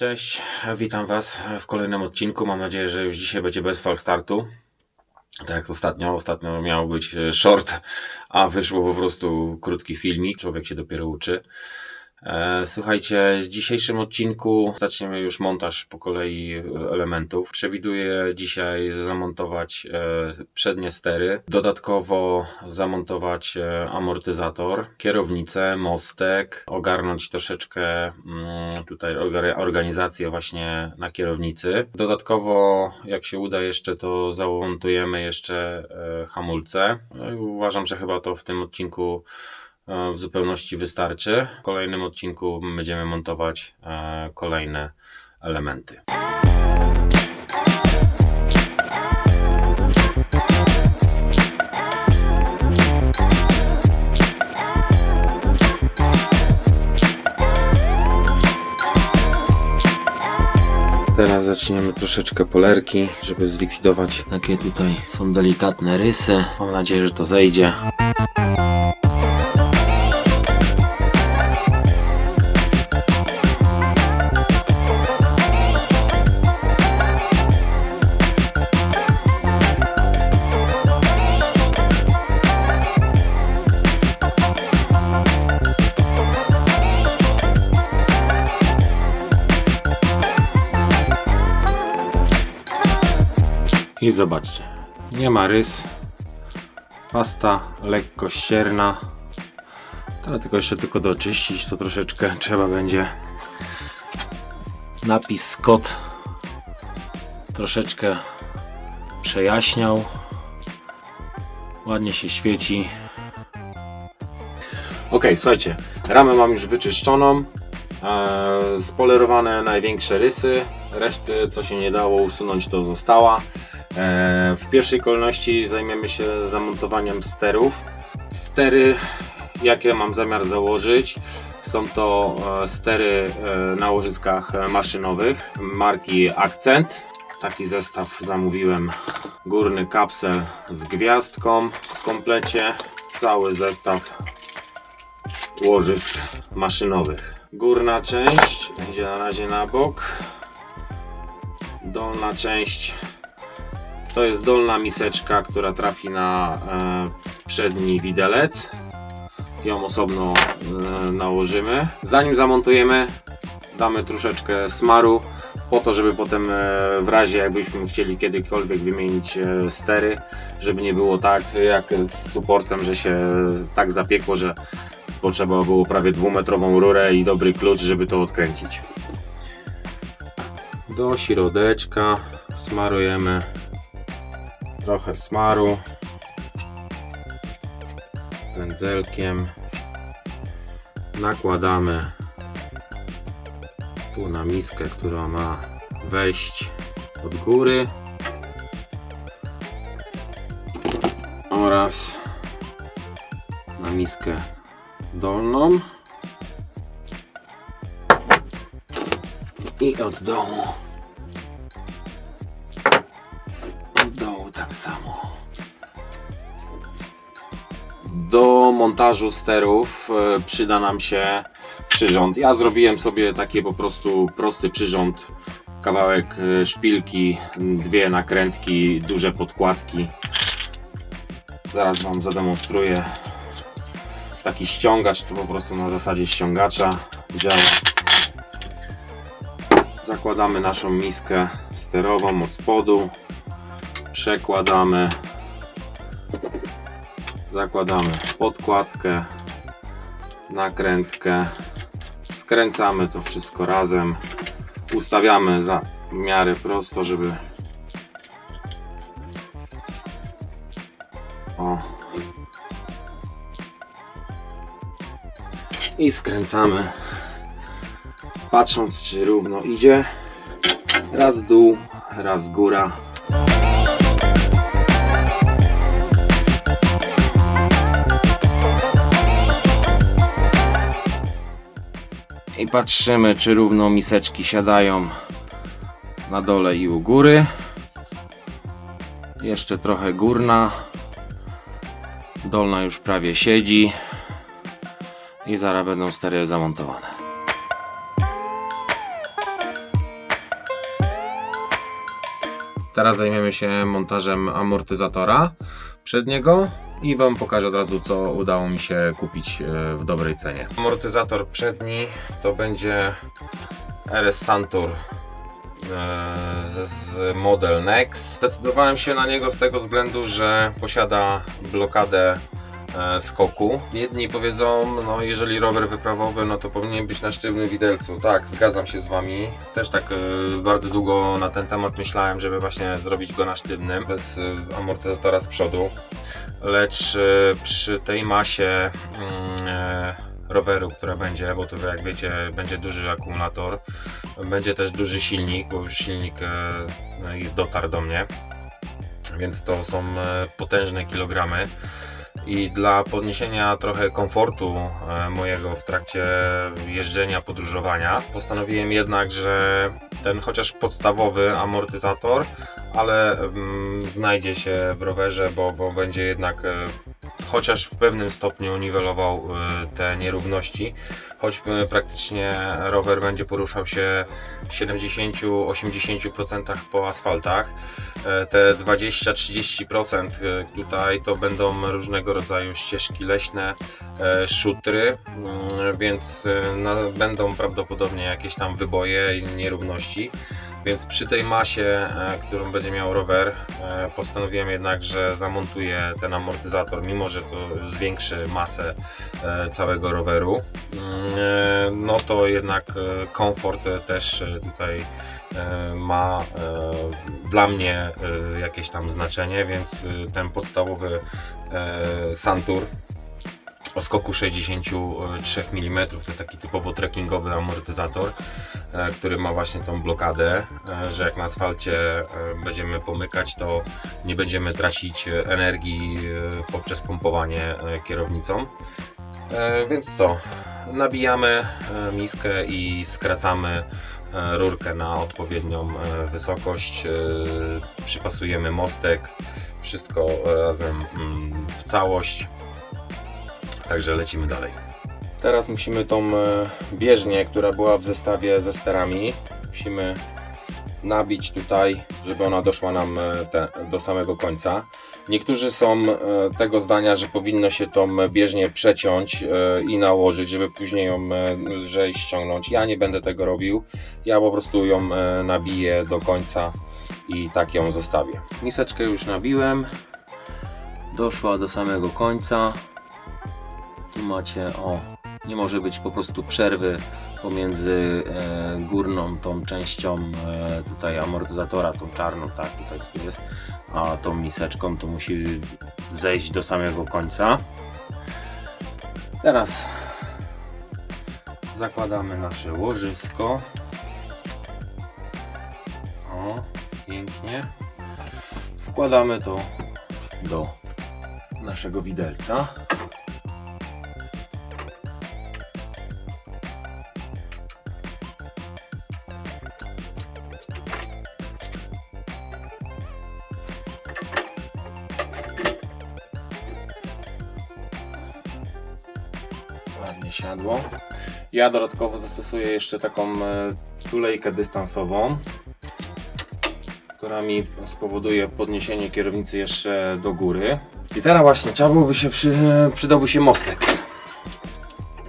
Cześć, witam Was w kolejnym odcinku. Mam nadzieję, że już dzisiaj będzie bez fal startu. Tak jak ostatnio, ostatnio miał być e, short, a wyszło po prostu krótki filmik. Człowiek się dopiero uczy. E, Słuchajcie, w dzisiejszym odcinku zaczniemy już montaż po kolei e, elementów. Przewiduję dzisiaj zamontować e, przednie stery, dodatkowo zamontować amortyzator, kierownicę, mostek, ogarnąć troszeczkę mm, tutaj orga- organizację właśnie na kierownicy. Dodatkowo, jak się uda jeszcze, to zamontujemy jeszcze hamulce. Uważam, że chyba to w tym odcinku w zupełności wystarczy. W kolejnym odcinku będziemy montować e, kolejne elementy. Teraz zaczniemy troszeczkę polerki, żeby zlikwidować takie tutaj są delikatne rysy. Mam nadzieję, że to zejdzie. I zobaczcie, nie ma rys, pasta lekko ścierna. Tylko jeszcze tylko doczyścić, to troszeczkę trzeba będzie. Napis Scott troszeczkę przejaśniał. Ładnie się świeci. Ok, słuchajcie, ramę mam już wyczyszczoną. E, spolerowane największe rysy. Reszty, co się nie dało usunąć, to została. E, w pierwszej kolejności zajmiemy się zamontowaniem sterów. Stery, jakie mam zamiar założyć, są to e, stery e, na łożyskach maszynowych marki Accent. Taki zestaw zamówiłem. Górny kapsel z gwiazdką w komplecie. Cały zestaw łożysk maszynowych. Górna część idzie na razie na bok. Dolna część to jest dolna miseczka, która trafi na e, przedni widelec. Ją osobno e, nałożymy. Zanim zamontujemy, damy troszeczkę smaru po to, żeby potem e, w razie jakbyśmy chcieli kiedykolwiek wymienić stery, żeby nie było tak jak z supportem, że się tak zapiekło, że potrzeba było prawie dwumetrową rurę i dobry klucz, żeby to odkręcić. Do środeczka smarujemy trochę smaru pędzelkiem. Nakładamy tu na miskę, która ma wejść od góry. Oraz na miskę dolną. I od dołu tak samo. Do montażu sterów e, przyda nam się przyrząd. Ja zrobiłem sobie takie po prostu prosty przyrząd. Kawałek e, szpilki dwie nakrętki duże podkładki. Zaraz wam zademonstruję. Taki ściągacz, to po prostu na zasadzie ściągacza. Działa. Zakładamy naszą miskę sterową od spodu, przekładamy, zakładamy podkładkę, nakrętkę, skręcamy to wszystko razem, ustawiamy za w miarę prosto, żeby o, i skręcamy. Patrząc czy równo idzie. Raz dół, raz góra i patrzymy czy równo miseczki siadają na dole i u góry. Jeszcze trochę górna. Dolna już prawie siedzi. I zaraz będą stereo zamontowane. Teraz zajmiemy się montażem amortyzatora przedniego i Wam pokażę od razu co udało mi się kupić e, w dobrej cenie. Amortyzator przedni to będzie RS Santur e, z, model Nex. Zdecydowałem się na niego z tego względu, że posiada blokadę skoku. Jedni powiedzą, no jeżeli rower wyprawowy, no to powinien być na sztywnym widelcu. Tak, zgadzam się z Wami. Też tak e, bardzo długo na ten temat myślałem, żeby właśnie zrobić go na sztywnym, bez e, amortyzatora z przodu. Lecz e, przy tej masie mm, e, roweru, która będzie, bo to jak wiecie, będzie duży akumulator, będzie też duży silnik, bo już silnik e, dotarł do mnie, więc to są e, potężne kilogramy. I dla podniesienia trochę komfortu e, mojego w trakcie jeżdżenia, podróżowania, postanowiłem jednak, że ten chociaż podstawowy amortyzator, ale mm, znajdzie się w rowerze, bo, bo będzie jednak e, chociaż w pewnym stopniu niwelował e, te nierówności, choć e, praktycznie rower będzie poruszał się w 70-80% po asfaltach. E, Te 20-30% e, tutaj to będą różnego rodzaju ścieżki leśne, e, szutry, mm, więc e, będą prawdopodobnie jakieś tam wyboje i nierówności. Więc przy tej masie, e, którą będzie miał rower, e, postanowiłem jednak, że zamontuję ten amortyzator, mimo że to zwiększy masę e, całego roweru. Mm, No to jednak komfort też tutaj ma dla mnie jakieś tam znaczenie, więc ten podstawowy Santur o skoku 63 mm, to taki typowo trekkingowy amortyzator, e, który ma właśnie tą blokadę, e, że jak na asfalcie e, będziemy pomykać, to nie będziemy tracić energii poprzez pompowanie kierownicą. Więc co? Nabijamy miskę i skracamy rurkę na odpowiednią wysokość. Przypasujemy mostek, wszystko razem mm, w całość. Także lecimy dalej. Teraz musimy tą e, bieżnię, która była w zestawie ze sterami, musimy nabić tutaj, żeby ona doszła nam e, te, do samego końca. Niektórzy są e, tego zdania, że powinno się tą bieżnię przeciąć i nałożyć, żeby później ją lżej ściągnąć. Ja nie będę tego robił. Ja po prostu ją nabiję do końca i tak ją zostawię. Miseczkę już nabiłem. Doszła do samego końca. Tu macie, o, nie może być po prostu przerwy pomiędzy e, górną tą częścią e, tutaj amortyzatora, tą czarną, tak, tutaj tu jest, a tą miseczką to musi zejść do samego końca. Teraz zakładamy nasze łożysko. O, pięknie. Wkładamy to do naszego widelca. Siadło. Ja dodatkowo zastosuję jeszcze taką e, tulejkę dystansową, która mi spowoduje podniesienie kierownicy jeszcze do góry. I teraz właśnie trzeba się przy, przydałby się mostek.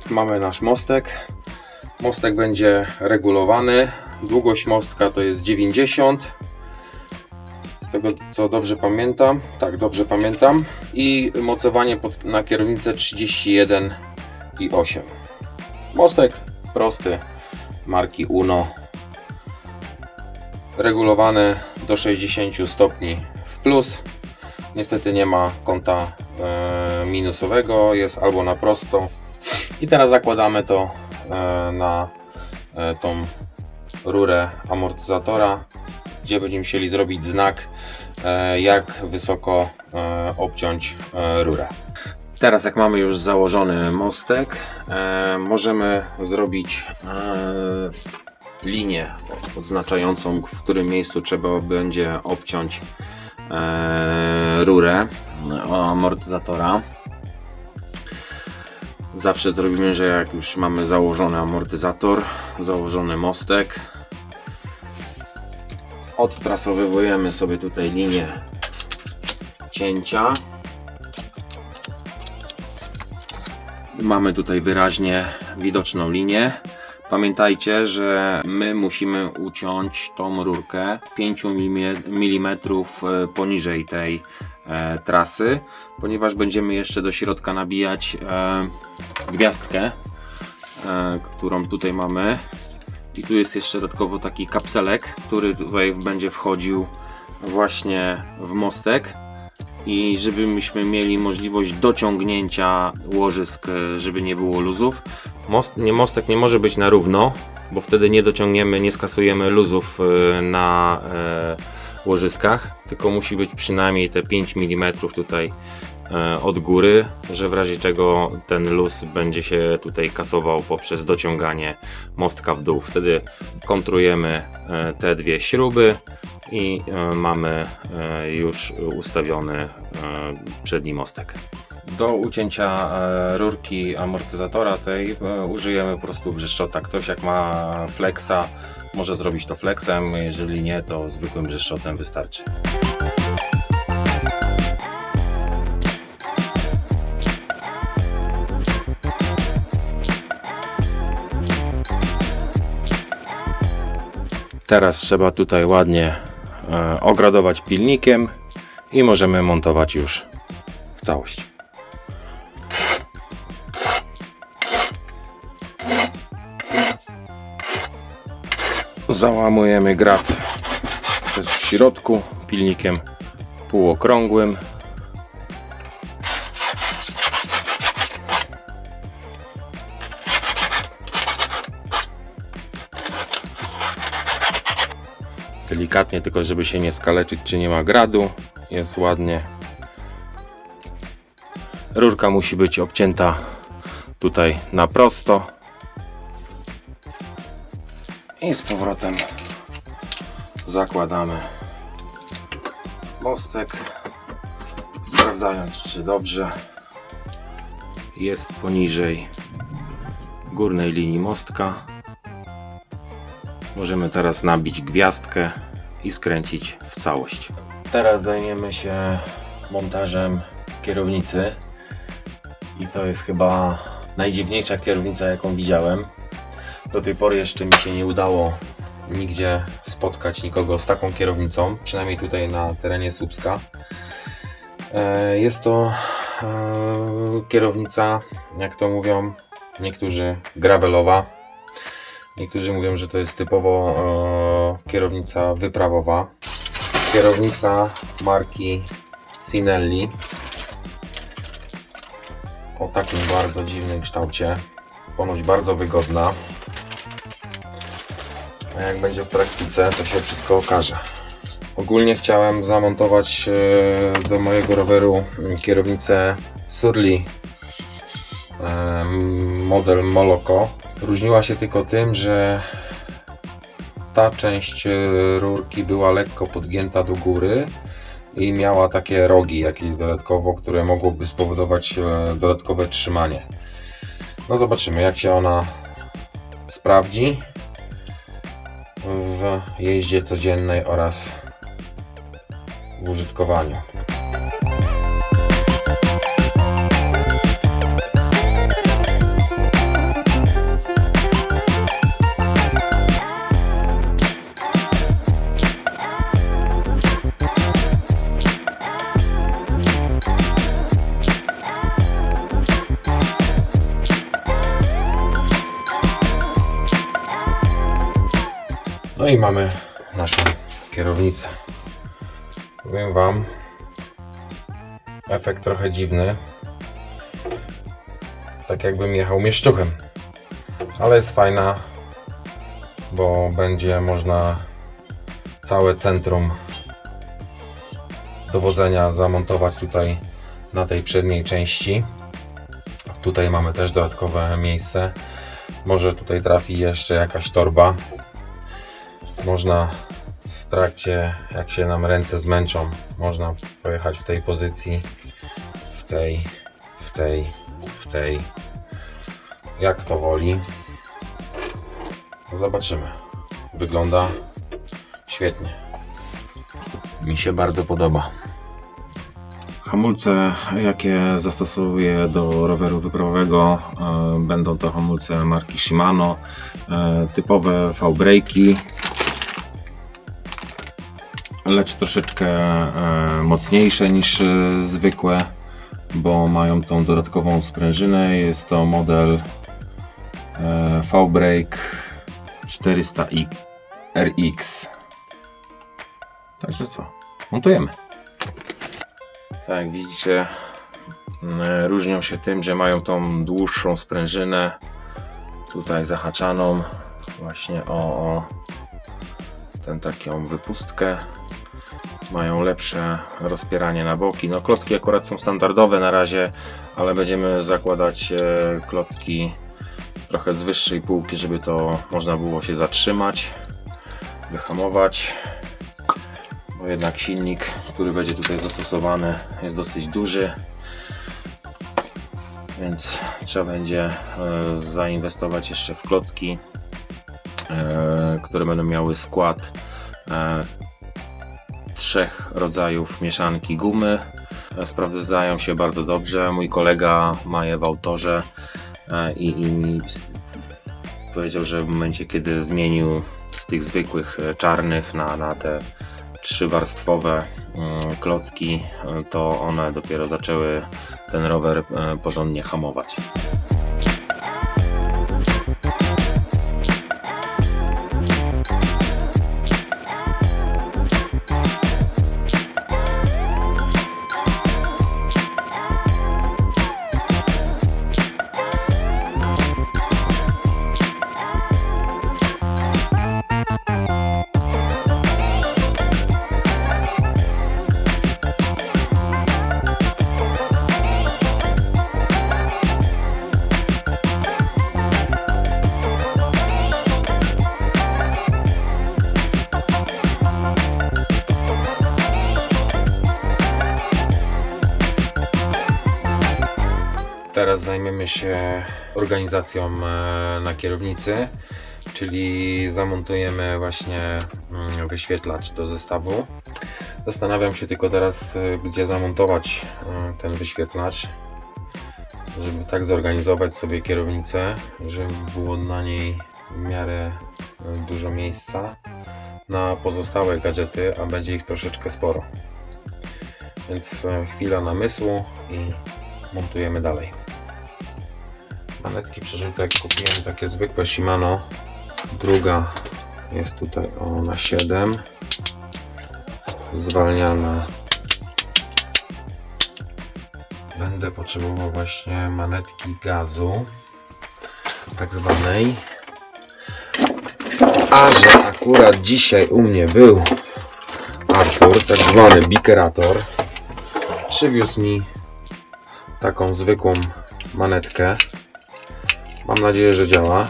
Mamy nasz mostek. Mostek będzie regulowany. Długość mostka to jest 90. Z tego co dobrze pamiętam. Tak, dobrze pamiętam. I mocowanie pod, na kierownicę 31 i 8. Mostek prosty marki Uno. Regulowany do 60 stopni w plus. Niestety nie ma kąta e, minusowego, jest albo na prosto. I teraz zakładamy to e, na e, tą rurę amortyzatora, gdzie będziemy musieli zrobić znak, jak wysoko obciąć rurę. Teraz jak mamy już założony mostek, e, możemy zrobić e, linię odznaczającą, w którym miejscu trzeba będzie obciąć e, rurę amortyzatora. Zawsze to robimy, że jak już mamy założony amortyzator, założony mostek, Odtrasowywujemy sobie tutaj linię cięcia. Mamy tutaj wyraźnie widoczną linię. Pamiętajcie, że my musimy uciąć tą rurkę 5 mm poniżej tej e, trasy, ponieważ będziemy jeszcze do środka nabijać e, gwiazdkę, e, którą tutaj mamy. I tu jest jeszcze dodatkowo taki kapselek, który tutaj będzie wchodził właśnie w mostek i żebyśmy mieli możliwość dociągnięcia łożysk, e, żeby nie było luzów. Most, nie, mostek nie może być na równo, bo wtedy nie dociągniemy, nie skasujemy luzów e, na e, łożyskach, tylko musi być przynajmniej te 5 mm tutaj od góry, że w razie czego ten luz będzie się tutaj kasował poprzez dociąganie mostka w dół. Wtedy kontrujemy e, te dwie śruby i e, mamy e, już ustawiony e, przedni mostek. Do ucięcia e, rurki amortyzatora tej e, użyjemy po prostu brzeszczota. Ktoś jak ma flexa może zrobić to flexem, jeżeli nie to zwykłym brzeszczotem wystarczy. Teraz trzeba tutaj ładnie e, ogradować pilnikiem i możemy montować już w całość. Załamujemy grat w środku pilnikiem półokrągłym. Delikatnie, tylko żeby się nie skaleczyć, czy nie ma gradu. Jest ładnie. Rurka musi być obcięta tutaj na prosto. I z powrotem zakładamy mostek, sprawdzając czy dobrze jest poniżej górnej linii mostka. Możemy teraz nabić gwiazdkę i skręcić w całość. Teraz zajmiemy się montażem kierownicy i to jest chyba najdziwniejsza kierownica jaką widziałem. Do tej pory jeszcze mi się nie udało nigdzie spotkać nikogo z taką kierownicą, przynajmniej tutaj na terenie Słupska. E, Jest to e, kierownica, jak to mówią niektórzy, gravelowa. Niektórzy mówią, że to jest typowo e, kierownica wyprawowa. Kierownica marki Cinelli o takim bardzo dziwnym kształcie. Ponoć bardzo wygodna. A jak będzie w praktyce, to się wszystko okaże. Ogólnie chciałem zamontować e, do mojego roweru mm, kierownicę Surly e, model Moloko. Różniła się tylko tym, że ta część e, rurki była lekko podgięta do góry i miała takie rogi jakieś dodatkowo, które mogłyby spowodować e, dodatkowe trzymanie. No zobaczymy jak się ona sprawdzi w jeździe codziennej oraz w użytkowaniu. No i mamy naszą kierownicę. Powiem Wam, efekt trochę dziwny. Tak jakbym jechał mieszczuchem. Ale jest fajna, bo będzie można całe centrum dowodzenia zamontować tutaj na tej przedniej części. Tutaj mamy też dodatkowe miejsce. Może tutaj trafi jeszcze jakaś torba. Można w trakcie, jak się nam ręce zmęczą, można pojechać w tej pozycji, w tej, w tej, w tej, jak kto woli. Zobaczymy. Wygląda świetnie. Mi się bardzo podoba. Hamulce, jakie zastosuję do roweru wyprawowego, e, będą to hamulce marki Shimano, e, typowe V-braki, lecz troszeczkę e, mocniejsze niż e, zwykłe, bo mają tą dodatkową sprężynę. Jest to model e, V-brake 400 RX. Także co? Montujemy. Tak, widzicie, różnią się tym, że mają tą dłuższą sprężynę, tutaj zahaczaną, właśnie o, o tę taką wypustkę. Mają lepsze rozpieranie na boki. No, klocki akurat są standardowe na razie, ale będziemy zakładać e, klocki trochę z wyższej półki, żeby to można było się zatrzymać, wyhamować bo jednak silnik, który będzie tutaj zastosowany jest dosyć duży więc trzeba będzie e, zainwestować jeszcze w klocki e, które będą miały skład trzech rodzajów mieszanki gumy E, sprawdzają się bardzo dobrze mój kolega ma je w autorze e, i, i powiedział, że w momencie kiedy zmienił z tych zwykłych e, czarnych na, na te trzywarstwowe mm, klocki, to one dopiero zaczęły ten rower porządnie hamować. Się organizacją e, na kierownicy, czyli zamontujemy właśnie mm, wyświetlacz do zestawu. Zastanawiam się tylko teraz, e, gdzie zamontować e, ten wyświetlacz, żeby tak zorganizować sobie kierownicę, żeby było na niej w miarę dużo miejsca na pozostałe gadżety, a będzie ich troszeczkę sporo. Więc chwila namysłu i montujemy dalej. Manetki przerzutek kupiłem takie zwykłe Shimano. Druga jest tutaj o na 7. Zwalniana. Będę potrzebował właśnie manetki gazu, tak zwanej. A że akurat dzisiaj u mnie był Artur, tak zwany bikerator, przywiózł mi taką zwykłą manetkę. Mam nadzieję, że działa.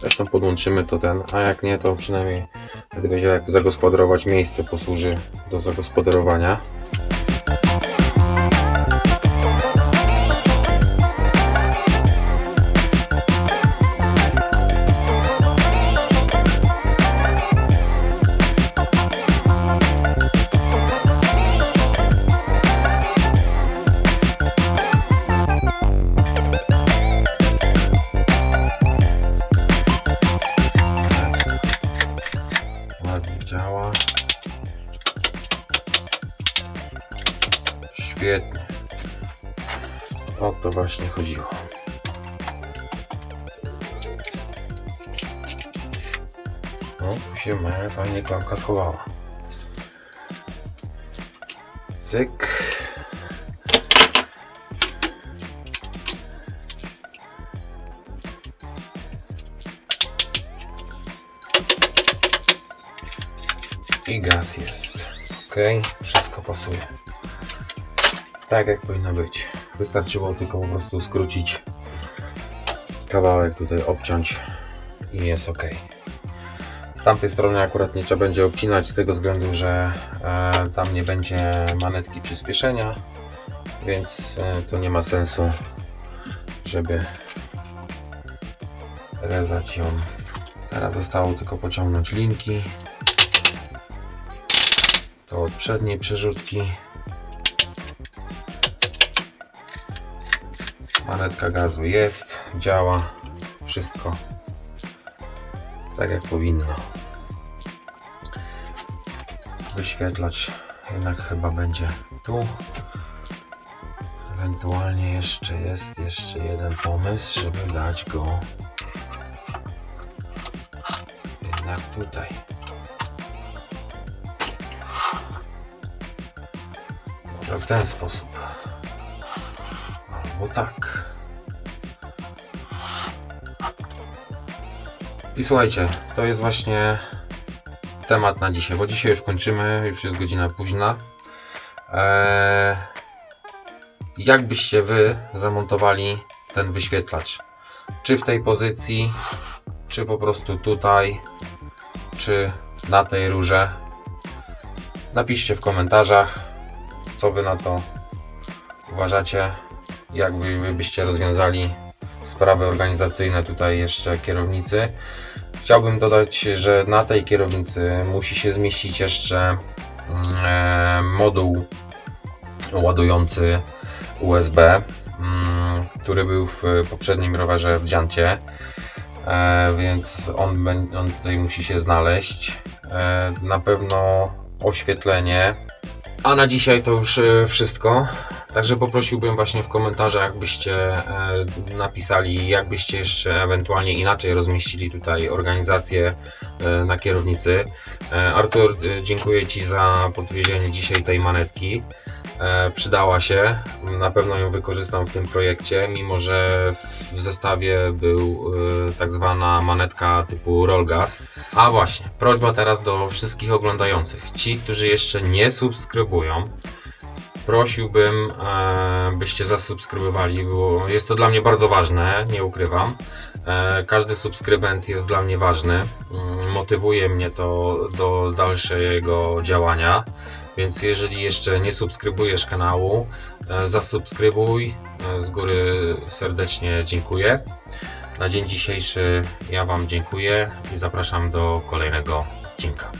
Zresztą podłączymy to ten, a jak nie, to przynajmniej będę wiedział jak zagospodarować miejsce, posłuży do zagospodarowania. O to właśnie chodziło. No, tu się fajnie klamka schowała. Cyk. I gaz jest. Ok, wszystko pasuje. Tak jak powinno być. Wystarczyło tylko po prostu skrócić kawałek, tutaj obciąć i jest ok. Z tamtej strony akurat nie trzeba będzie obcinać z tego względu, że e, tam nie będzie manetki przyspieszenia, więc e, to nie ma sensu, żeby rezać ją. Teraz zostało tylko pociągnąć linki To od przedniej przerzutki. Manetka gazu jest, działa, wszystko tak jak powinno. Wyświetlać jednak chyba będzie tu. Ewentualnie jeszcze jest jeszcze jeden pomysł, żeby dać go jednak tutaj. Może w ten sposób. Albo tak. I słuchajcie, to jest właśnie temat na dzisiaj, bo dzisiaj już kończymy, już jest godzina późna. Eee, jak byście wy zamontowali ten wyświetlacz? Czy w tej pozycji, czy po prostu tutaj, czy na tej rurze? Napiszcie w komentarzach, co wy na to uważacie, jak wy wy byście rozwiązali sprawy organizacyjne tutaj jeszcze kierownicy. Chciałbym dodać, że na tej kierownicy musi się zmieścić jeszcze mm, moduł ładujący USB, mm, który był w poprzednim rowerze w Dziancie, e, więc on, on tutaj musi się znaleźć. E, Na pewno oświetlenie. A na dzisiaj to już e, wszystko. Także poprosiłbym właśnie w komentarzach, byście e, napisali, jakbyście jeszcze ewentualnie inaczej rozmieścili tutaj organizację e, na kierownicy. Artur, dziękuję Ci za podwiezienie dzisiaj tej manetki. E, przydała się, na pewno ją wykorzystam w tym projekcie, mimo że w zestawie był e, tak zwana manetka typu Rollgas. A właśnie, prośba teraz do wszystkich oglądających. Ci, którzy jeszcze nie subskrybują, prosiłbym, e, byście zasubskrybowali, bo jest to dla mnie bardzo ważne, nie ukrywam. Każdy subskrybent jest dla mnie ważny, mm, motywuje mnie to do dalszego działania. Więc jeżeli jeszcze nie subskrybujesz kanału, e, zasubskrybuj. E, Z góry serdecznie dziękuję. Na dzień dzisiejszy ja Wam dziękuję i zapraszam do kolejnego odcinka.